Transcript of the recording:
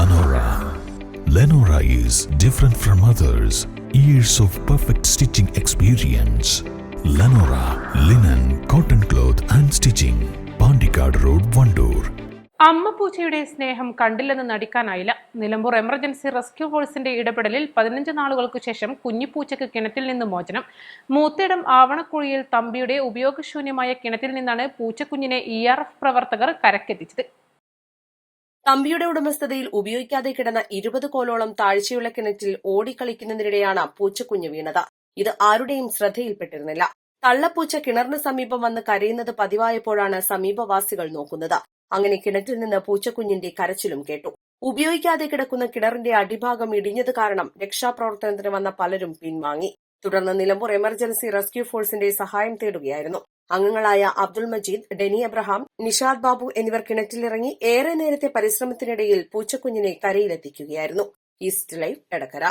Lenora. Lenora is different from others. Years of perfect stitching experience. Lenora linen, cotton cloth and stitching. Pandikad Road, Vandoor. അമ്മ പൂച്ചയുടെ സ്നേഹം കണ്ടില്ലെന്ന് നടിക്കാനായില്ല Nilambur emergency rescue ഫോഴ്സിന്റെ ഇടപെടലിൽ പതിനഞ്ച് നാളുകൾക്ക് ശേഷം കുഞ്ഞിപ്പൂച്ചയ്ക്ക് കിണറ്റിൽ നിന്ന് മോചനം മൂത്തേടം ആവണക്കുഴിയിൽ തമ്പിയുടെ ഉപയോഗശൂന്യമായ കിണറ്റിൽ നിന്നാണ് പൂച്ചക്കുഞ്ഞിനെ ഇ ആർ എഫ് പ്രവർത്തകർ കരക്കെത്തിച്ചത് തമ്പിയുടെ ഉടമസ്ഥതയിൽ ഉപയോഗിക്കാതെ കിടന്ന ഇരുപത് കോലോളം താഴ്ചയുള്ള കിണറ്റിൽ ഓടിക്കളിക്കുന്നതിനിടെയാണ് പൂച്ചക്കുഞ്ഞ് വീണത്. ഇത് ആരുടെയും ശ്രദ്ധയിൽപ്പെട്ടിരുന്നില്ല. തള്ളപ്പൂച്ച കിണറിന് സമീപം വന്ന് കരയുന്നത് പതിവായപ്പോഴാണ് സമീപവാസികൾ നോക്കുന്നത്. അങ്ങനെ കിണറ്റിൽ നിന്ന് പൂച്ചക്കുഞ്ഞിന്റെ കരച്ചിലും കേട്ടു. ഉപയോഗിക്കാതെ കിടക്കുന്ന കിണറിന്റെ അടിഭാഗം ഇടിഞ്ഞത് കാരണം രക്ഷാപ്രവർത്തനത്തിന് വന്ന പലരും പിൻവാങ്ങി. തുടർന്ന് നിലമ്പൂർ എമർജൻസി റെസ്ക്യൂ ഫോഴ്സിന്റെ സഹായം തേടുകയായിരുന്നു. അംഗങ്ങളായ അബ്ദുൾ മജീദ് ഡെനി അബ്രഹാം നിഷാദ് ബാബു എന്നിവർ കിണറ്റിലിറങ്ങി ഏറെ നേരത്തെ പരിശ്രമത്തിനിടയിൽ പൂച്ചക്കുഞ്ഞിനെ കരയിലെത്തിക്കുകയായിരുന്നു. East Life Edakkara.